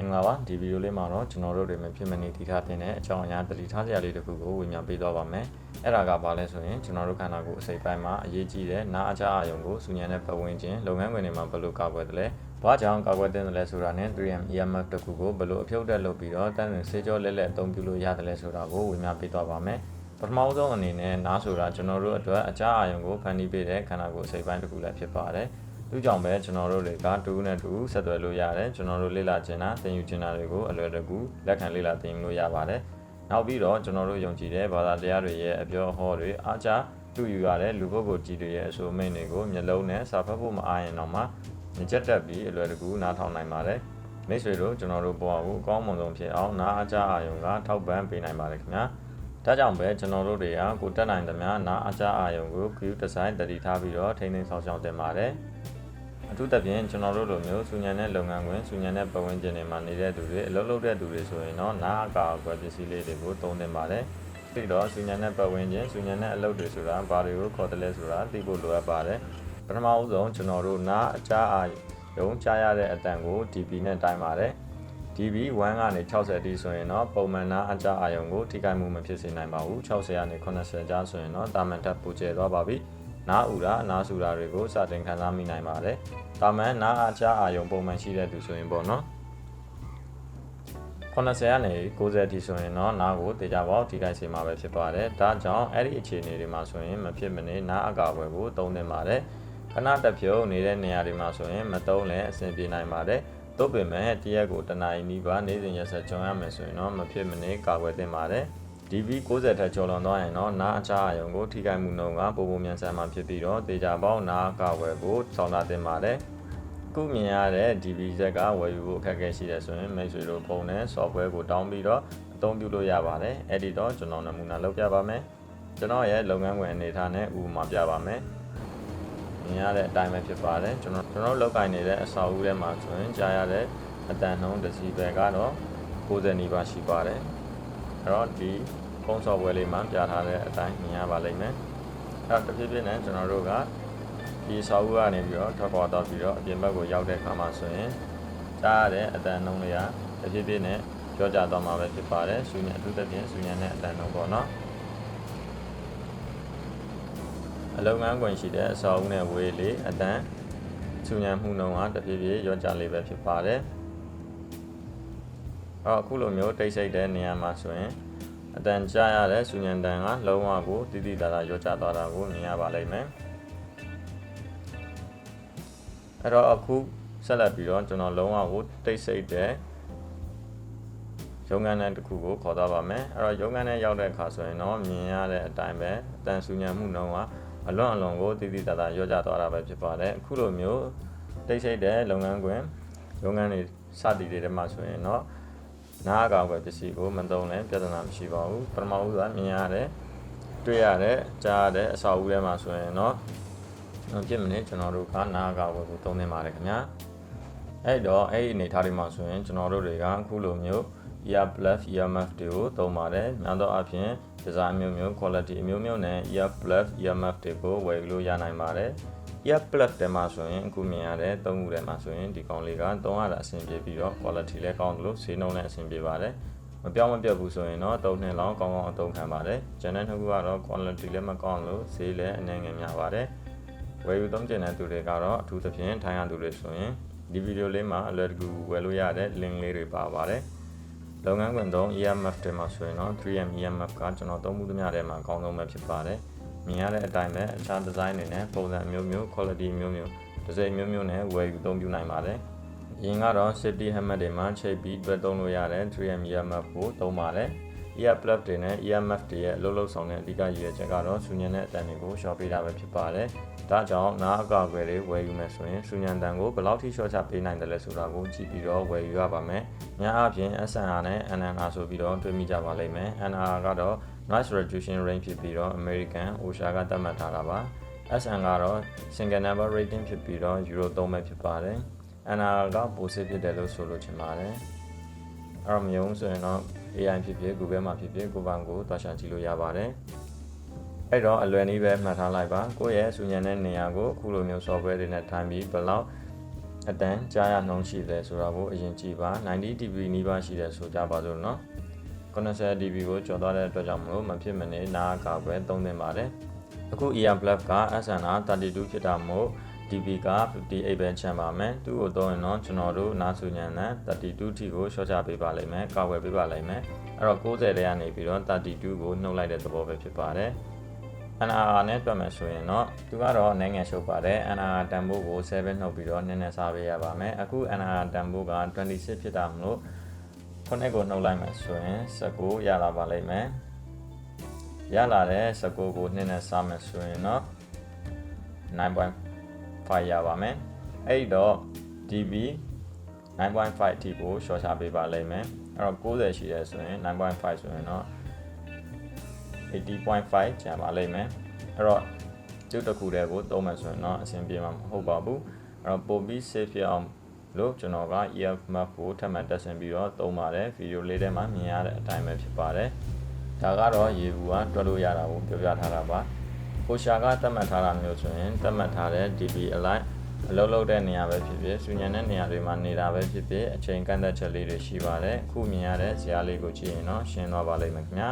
င်္ဂလာပါဒီဗီဒီယိုလေးမှာတော့ကျွန်တော်တို့တွေမဖြစ်မနေတည်ထားတင်တဲ့အကြောင်းအရာတတိထားစရာလေးတစ်ခုကိုဝေမျှပေးသွားပါမယ်အဲ့ဒါကဘာလဲဆိုရင်ကျွန်တော်တို့ခန္ဓာကိုယ်အစိပ်ပိုင်းမှာအရေးကြီးတဲ့နားအခြားအာယုံကိုစူညံတဲ့ပတ်ဝန်းကျင်လုပ်ငန်းခွင်တွေမှာဘယ်လိုကာကွယ်တယ်လဲဘာကြောင့်ကာကွယ်တင်တယ်လဲဆိုတာနဲ့ 3M EMF တစ်ခုကိုဘယ်လိုအဖြုတ်တက်လုပ်ပြီးတော့တန်းစင်ဆေးကြောလက်လက်အသုံးပြုလို့ရတယ်လဲဆိုတာကိုဝေမျှပေးသွားပါမယ်ပထမဆုံးအနေနဲ့နားဆိုတာကျွန်တော်တို့အတွက်အခြားအာယုံကိုဖန်တီးပေးတဲ့ခန္ဓာကိုယ်အစိပ်ပိုင်းတစ်ခုလည်းဖြစ်ပါတယ် သူကြောင့်ပဲကျွန်တော်တို့တွေကတူနဲ့တူဆက်သွယ်လို့ရတယ်ကျွန်တော်တို့လေ့လာခြင်းတာသင်ယူခြင်းတာတွေကိုအလွယ်တကူလက်ခံလေ့လာသင်ယူလို့ရပါတယ်နောက်ပြီးတော့ကျွန်တော်တို့ယုံကြည်တဲ့ဘာသာတရားတွေရဲ့အပြောအဟောတွေအားချတူယူရတဲ့လူပုဂ္ဂိုလ်ကြီးတွေရဲ့အဆိုအမိန့်တွေကိုမျက်လုံးနဲ့စာဖတ်ဖို့မအားရင်တော့မှညချက်တက်ပြီးအလွယ်တကူနားထောင်နိုင်ပါတယ်မိတ်ဆွေတို့ကျွန်တော်တို့ဘဝကိုအကောင်းမွန်ဆုံးဖြစ်အောင်နားအားချအာယုံကထောက်ပံ့ပေးနိုင်ပါတယ်ခင်ဗျာဒါကြောင့်ပဲကျွန်တော်တို့တွေကကိုတက်နိုင်သမျှနားအားချအာယုံကို queue design တတိထားပြီးတော့ထိန်းသိမ်းဆောင်ရှောက်တင်ပါတယ် အထူးသဖြင့်ကျွန်တော်တို့လိုမျိုးစူညံတဲ့လုပ်ငန်းခွင်စူညံတဲ့ပတ်ဝန်းကျင်တွေမှာနေတဲ့သူတွေအလုပ်လုပ်တဲ့သူတွေဆိုရင်တော့နားအကာအကွယ်ပစ္စည်းလေးတွေကိုသုံးသင့်ပါတယ်ပြီးတော့စူညံတဲ့ပတ်ဝန်းကျင်စူညံတဲ့အလုပ်တွေဆိုတာဘာတွေကိုခေါ်တယ်လဲဆိုတာသိဖို့လိုအပ်ပါတယ်ပထမဦးဆုံးကျွန်တော်တို့နားအချားအာရုံကြားရတဲ့အတန်ကို DB နဲ့တိုင်းပါတယ် DB 1ကနေ60အထိဆိုရင်တော့ပုံမှန်နာအကြအာယုံကိုထိခိုက်မှုမဖြစ်စေနိုင်ပါဘူး60ကနေ80ကြားဆိုရင်တော့တာမန်ထပ်ပူကျဲသွားပါပြီ နားဥရာနားဆူရာတွေကိုစတင်ခံစားမိနိုင်ပါတယ်တာမန်နာအကြအာယုံပုံမှန်ရှိတဲ့သူဆိုရင်ပေါ့နော်80ကနေ90အထိဆိုရင်တော့နားကိုတေချာပေါက်ထိခိုက်စေမှာပဲဖြစ်ပါတယ်ဒါကြောင့်အဲ့ဒီအခြေအနေတွေမှာဆိုရင်မဖြစ်မနေနားအကာအကွယ်ကိုသုံးသင့်ပါတယ်ခဏတစ်ဖြုတ်နေတဲ့နေရာတွေမှာဆိုရင်မသုံးလည်းအဆင်ပြေနိုင်ပါတယ်သို့ပေမဲ့တရက်ကိုတနအီနီးပါးနေ့စဉ်ရက်ဆက်ကြုံရမယ်ဆိုရင်တော့မဖြစ်မနေကာကွယ်သင့်ပါတယ် DV 60ထက်ကျော်လွန်သွားရင်တော့နားအခြားအယုံကိုထိခိုက်မှုနှုန်းကပုံပုံမြန်ဆန်မှဖြစ်ပြီးတော့တေချာပေါက်နားကာကွယ်ဖို့ဆောင်တာသင့်ပါတယ်ခုမြင်ရတဲ့ DV ဇက်ကဝယ်ယူဖို့အခက်အခဲရှိတယ်ဆိုရင်မိတ်ဆွေတို့ဖုန်းနဲ့ software ကို download ပြီးတော့အသုံးပြုလို့ရပါတယ်အဲ့ဒီတော့ကျွန်တော်နမူနာလုပ်ပြပါမယ်ကျွန်တော်ရဲ့လုပ်ငန်းခွင်အနေထားနဲ့ဥပမာပြပါမယ်မြင်ရတဲ့အတိုင်းပဲဖြစ်ပါတယ်ကျွန်တော်ကျွန်တော်လောက်ကင်နေတဲ့အစာအုပ်ထဲမှာဆိုရင်ကြားရတဲ့အတန်နှုန်းတစ်စီပဲကတော့60နီးပါးရှိပါတယ် အဲ့တော့ဒီဖုန်း software လေးမှာပြထားတဲ့အတိုင်းမြင်ရပါလိမ့်မယ်အဲ့တော့တစ်ဖြည်းဖြည်းနဲ့ကျွန်တော်တို့ကဒီစာအုပ်ကနေပြီးတော့ထွက်ခွာတော့ပြီးတော့အပြင်ဘက်ကိုရောက်တဲ့အခါမှာဆိုရင်ကြားရတဲ့အတန်နှုန်းလေးကတစ်ဖြည်းဖြည်းနဲ့ကြောကြသွားမှာပဲဖြစ်ပါတယ်ဆူညံအထူးသဖြင့်ဆူညံတဲ့အတန်နှုန်းပေါ့နော်အလုပ်ငန်းခွင်ရှိတဲ့အစာအုပ်နဲ့ဝေးလေးအတန်ဆူညံမှုနှုန်းကတဖြည်းဖြည်းရောကြလေးပဲဖြစ်ပါတယ် အော်အခုလိုမျိုးတိတ်ဆိတ်တဲ့နေရာမှာဆိုရင်အတန်ကြားရတဲ့ဆူညံတန်ကလုံးဝကိုတိတိတသားရောကြသွားတာကိုမြင်ရပါလိမ့်မယ်အဲ့တော့အခုဆက်လက်ပြီးတော့ကျွန်တော်လုံးဝကိုတိတ်ဆိတ်တဲ့ရုံးခန်းထဲတစ်ခုကိုခေါ်သွားပါမယ်အဲ့တော့ရုံးခန်းထဲရောက်တဲ့အခါဆိုရင်တော့မြင်ရတဲ့အတိုင်းပဲအတန်ဆူညံမှုနှုန်းကအလွန်အလွန်ကိုတိတိတသားရောကြသွားတာပဲဖြစ်ပါတယ်အခုလိုမျိုးတိတ်ဆိတ်တဲ့လုပ်ငန်းခွင်ရုံးခန်းတွေစသည်တွေထဲမှာဆိုရင်တော့ နားအကောင်ပဲပစ္စည်းကိုမသုံးလည်းပြဿနာမရှိပါဘူးပထမဦးကမြင်ရတဲ့တွေ့ရတဲ့ကြားရတဲ့အစာအုပ်ထဲမှာဆိုရင်တော့ဖြစ်မနေကျွန်တော်တို့ကနားအကောင်ကိုသုံးနေပါတယ်ခင်ဗျာအဲ့တော့အဲ့ဒီအနေထားတွေမှာဆိုရင်ကျွန်တော်တို့တွေကအခုလိုမျိုး ear pluff EMF တွေကိုသုံးပါတယ်များသောအားဖြင့် design မျိုးမျိုး quality အမျိုးမျိုးနဲ့ ear pluff EMF တွေကိုဝယ်လို့ရနိုင်ပါတယ် ear pluff တဲမှာဆိုရင်အခုမြင်ရတဲ့သုံးခုထဲမှာဆိုရင်ဒီကောင်လေးကသုံးရတာအဆင်ပြေပြီးတော့ quality လည်းကောင်းတယ်လို့ဈေးနှုန်းလည်းအဆင်ပြေပါတယ်မပြောင်းမပြတ်ဘူးဆိုရင်တော့၃နှစ်လောက်ကောင်းကောင်းအသုံးခံပါတယ်ကျန်တဲ့နှစ်ခုကတော့ quality လည်းမကောင်းလို့ဈေးလည်းအနေငယ်များပါတယ်ဝယ်ယူသုံးကျင်တဲ့သူတွေကတော့အထူးသဖြင့်ထိုင်းရသူတွေဆိုရင်ဒီဗီဒီယိုလေးမှာအလွယ်တကူဝယ်လို့ရတဲ့ link လေးတွေပါပါတယ်လုပ်ငန်းခွင်သုံး EMF တွေမှာဆိုရင်တော့ 3M EMF ကကျွန်တော်သုံးမှုသမျှထဲမှာအကောင်းဆုံးပဲဖြစ်ပါတယ် မြင်ရတဲ့အတိုင်းပဲအခြား design တွေနဲ့ပုံစံမျိုးမျိုး quality မျိုးမျိုးဒီဇိုင်းမျိုးမျိုးနဲ့ဝယ်ယူသုံးပြုနိုင်ပါတယ်။ရင်ကတော့ safety helmet တွေမှာချိတ်ပြီးတွဲသုံးလို့ရတဲ့ 3M EMF ကိုသုံးပါတယ်။ ear plug တွေနဲ့ EMF တွေရဲ့အလုပ်လုပ်ဆောင်တဲ့အဓိကရည်ရွယ်ချက်ကတော့ဆူညံတဲ့အတန်တွေကိုရှော့ပေးတာပဲဖြစ်ပါတယ်။ဒါကြောင့်နားအကာအကွယ်တွေဝယ်ယူမယ်ဆိုရင်ဆူညံတန်ကိုဘယ်လောက်ထိရှော့ချပေးနိုင်တယ်လဲဆိုတာကိုကြည့်ပြီးတော့ဝယ်ယူရပါမယ်။များအားဖြင့် SNR နဲ့ NNR ဆိုပြီးတော့တွေ့မိကြပါလိမ့်မယ်။ NR ကတော့ noise reduction range ဖြစ်ပြီးတော့ American OSHA ကသတ်မှတ်ထားတာပါ SN ကတော့ single number rating ဖြစ်ပြီးတော့ Euro 3ပဲဖြစ်ပါတယ် NR ကပိုစစ်ဖြစ်တယ်လို့ဆိုလို့ချင်ပါတယ်အဲ့တော့မျိုးဆိုရင်တော့ AI ဖြစ်ဖြစ် Google မှာဖြစ်ဖြစ်ကိုယ်ပိုင်ကိုတွားရှာကြည့်လို့ရပါတယ်အဲ့တော့အလွယ်နည်းပဲမှတ်ထားလိုက်ပါကိုယ့်ရဲ့စူညံတဲ့နေရာကိုအခုလိုမျိုး software တွေနဲ့ထိုင်ပြီးဘယ်လောက်အတန်းကြားရနှုံးရှိတယ်ဆိုတာကိုအရင်ကြည့်ပါ90 dB နီးပါးရှိတယ်ဆိုကြပါစို့နော်90 dB ကိုကျော်သွားတဲ့အတွက်ကြောင့်မလို့မဖြစ်မနေနားကာကွယ်သုံးသင့်ပါတယ်အခု ear plug က SNR 32ဖြစ်တာမို့ dB က58ပဲချန်ပါမယ်သူ့ကိုသုံးရင်တော့ကျွန်တော်တို့နားဆူညံတဲ့32ထိကိုရှော့ချပေးပါလိမ့်မယ်ကာကွယ်ပေးပါလိမ့်မယ်အဲ့တော့60တဲကနေပြီးတော့32ကိုနှုတ်လိုက်တဲ့သဘောပဲဖြစ်ပါတယ် NRR နဲ့တွက်မယ်ဆိုရင်တော့သူကတော့နိုင်ငံရှုပ်ပါတယ် NRR တန်ဖိုးကို7နှုတ်ပြီးတော့နည်းနည်းစားပေးရပါမယ်အခု NRR တန်ဖိုးက26ဖြစ်တာမလို့ခုနှစ်ကိုနှုတ်လိုက်မယ်ဆိုရင်19ရလာပါလိမ့်မယ်ရလာတဲ့19ကိုနည်းနည်းစားမယ်ဆိုရင်တော့9.5 ရပါမယ်အဲ့တော့ dB 9.5အထိကိုရှော့ချပေးပါလိမ့်မယ်အဲ့တော့60ရှိတယ်ဆိုရင်9.5ဆိုရင်တော့80.5ကျန်ပါလိမ့်မယ်အဲ့တော့ကျုပ်တစ်ခုတည်းကိုသုံးမယ်ဆိုရင်တော့အဆင်ပြေမှာမဟုတ်ပါဘူးအဲ့တော့ပို့ပြီး save ဖြစ်အောင်လို့ကျွန်တော်က EFMAP ကိုထပ်မံတက်ဆင်ပြီးတော့သုံးပါတယ်ဗီဒီယိုလေးထဲမှာမြင်ရတဲ့အတိုင်းပဲဖြစ်ပါတယ်ဒါကတော့ရေဘူးကတွက်လို့ရတာကိုပြောပြထားတာပါ ကိုရှာကသတ်မှတ်ထားတာမျိုးဆိုရင်သတ်မှတ်ထားတဲ့ DB align အလုပ်လုပ်တဲ့နေရာပဲဖြစ်ဖြစ်စူညံတဲ့နေရာတွေမှာနေတာပဲဖြစ်ဖြစ်အချိန်ကန့်သက်ချက်လေးတွေရှိပါတယ်အခုမြင်ရတဲ့ဇာတ်လေးကိုကြည့်ရင်တော့ရှင်းသွားပါလိမ့်မယ်ခင်ဗျာ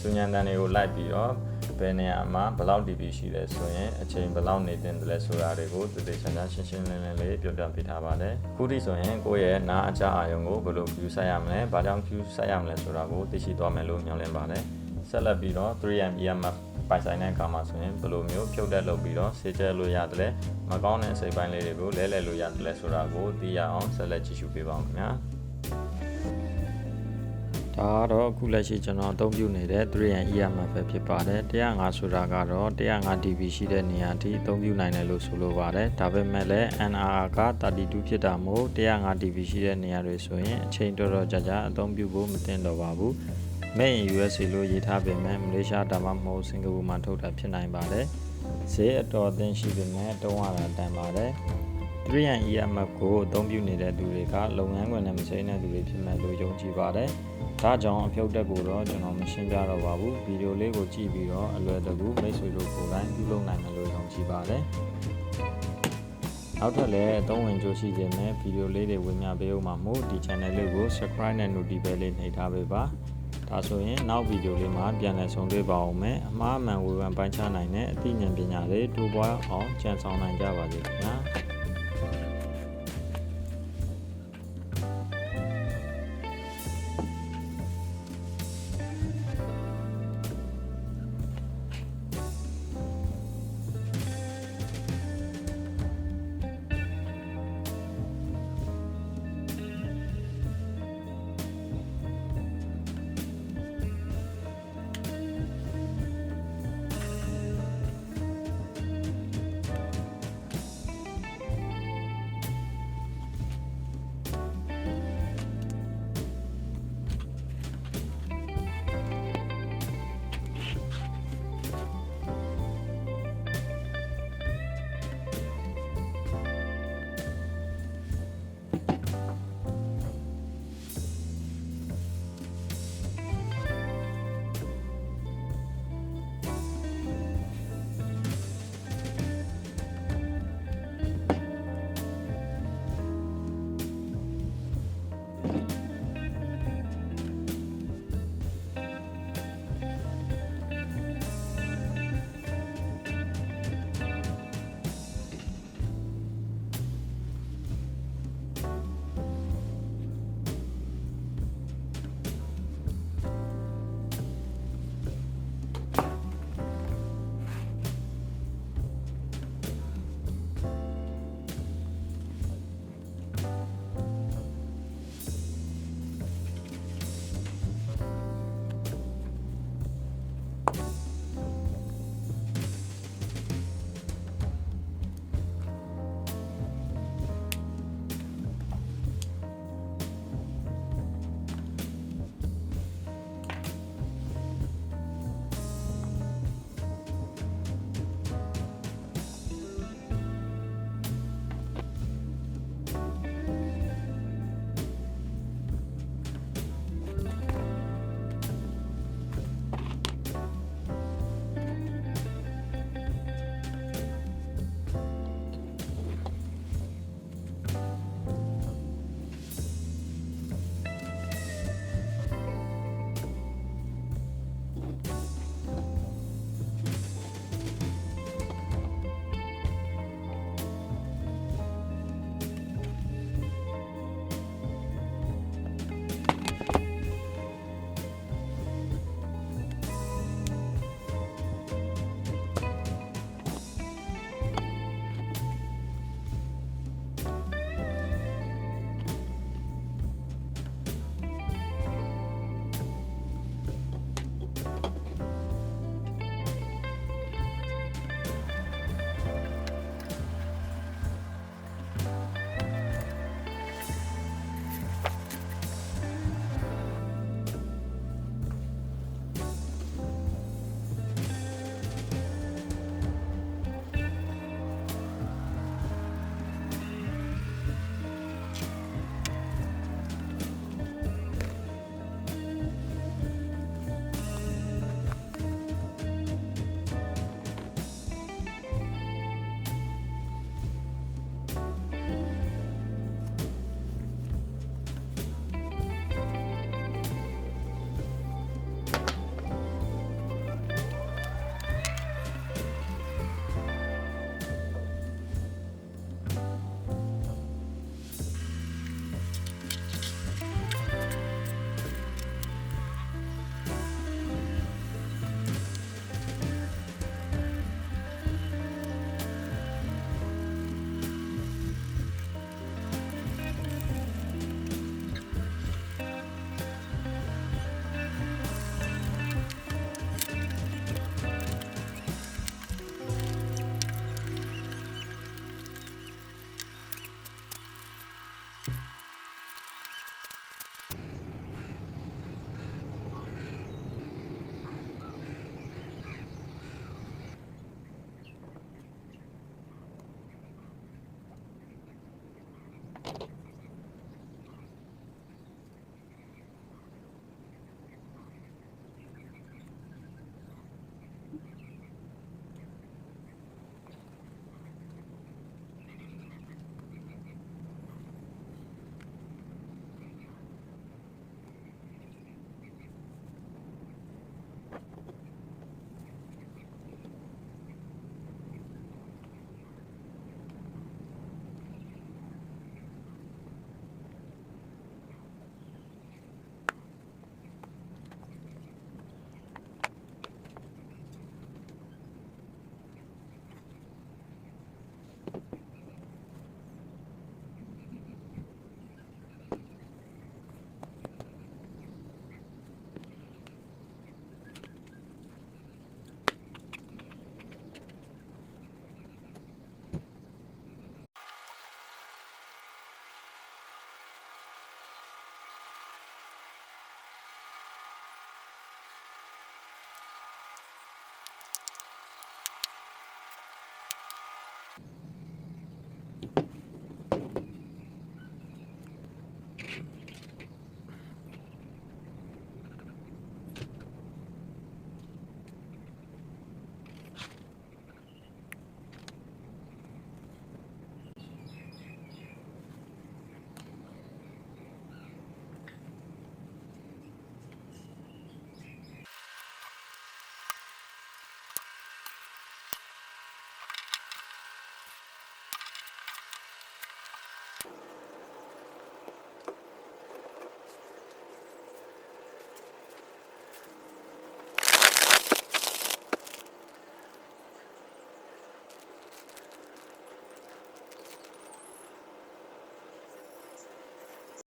စူညံတန်တွေကိုလိုက်ပြီးတော့ဘယ်နေရာမှာဘယ်လောက် dB ရှိလဲဆိုရင်အချိန်ဘယ်လောက်နေတင်တယ်လဲဆိုတာတွေကိုသူတွေချမ်းသာရှင်းရှင်းလင်းလင်းလေးပြောပြပေးထားပါတယ်ခုထိဆိုရင်ကိုယ့်ရဲ့နားအကြအာရုံကိုဘယ်လို view ဆက်ရမလဲဘာကြောင့် view ဆက်ရမလဲဆိုတာကိုသိရှိသွားမယ်လို့မျှော်လင့်ပါတယ်ဆက်လက်ပြီးတော့ 3M EMF ပိုင်ဆိုင်တဲ့အခါမှာဆိုရင်ဘယ်လိုမျိုးဖြုတ်တက်လုပ်ပြီးတော့ဆေးကျဲလို့ရတယ်လဲမကောင်းတဲ့စိတ်ပိုင်းလေးတွေကိုလဲလှယ်လို့ရတယ်လဲဆိုတာကိုသိရအောင်ဆက်လက်ကြည့်ရှုပေးပါဦးခင်ဗျာ ဒါကတော့အခုလက်ရှိကျွန်တော်အသုံးပြုနေတဲ့ 3M EMF ပဲဖြစ်ပါတယ်105ဆိုတာကတော့105 dB ရှိတဲ့နေရာအထိအသုံးပြုနိုင်တယ်လို့ဆိုလိုပါတယ်ဒါပေမဲ့လည်း NRR က32ဖြစ်တာမို့105 dB ရှိတဲ့နေရာတွေဆိုရင်အချိန်တော်တော်ကြာကြာအသုံးပြုဖို့မသင့်တော့ပါဘူး Made in USA လို့ရေးထားပေမဲ့မလေးရှားဒါမှမဟုတ်စင်ကာပူမှာထုတ်တာဖြစ်နိုင်ပါတယ်။ဈေးအတော်အသင့်ရှိပေမဲ့တုံးရတာတန်ပါတယ်။ 3M EMF ကိုအသုံးပြုနေတဲ့သူတွေကလုပ်ငန်းခွင်နဲ့မဆိုင်တဲ့သူတွေဖြစ်မဲ့လို့ယုံကြည်ပါတယ်။ဒါကြောင့်အဖြုတ်တက်ကိုတော့ကျွန်တော်မရှင်းပြတော့ပါဘူး။ဗီဒီယိုလေးကိုကြည့်ပြီးတော့အလွယ်တကူမိတ်ဆွေတို့ကိုယ်တိုင်ပြုလုပ်နိုင်မယ်လို့ယုံကြည်ပါတယ်။နောက်ထပ်လည်းအသုံးဝင်ကြိုးရှိခြင်းနဲ့ဗီဒီယိုလေးတွေဝင်မြပေးဦးမှာမို့ဒီ channel လေးကို subscribe နဲ့ notification လေးနှိပ်ထားပေးပါ။ဒါဆိုရင်နောက်ဗီဒီယိုလေးမှာပြန်လည်ဆုံတွေ့ပါအောင်မယ်အမှားအမှန်ဝေဖန်ပိုင်းခြားနိုင်တဲ့အသိဉာဏ်ပညာတွေတိုးပွားအောင်ကြံဆောင်နိုင်ကြပါစေခင်ဗျာ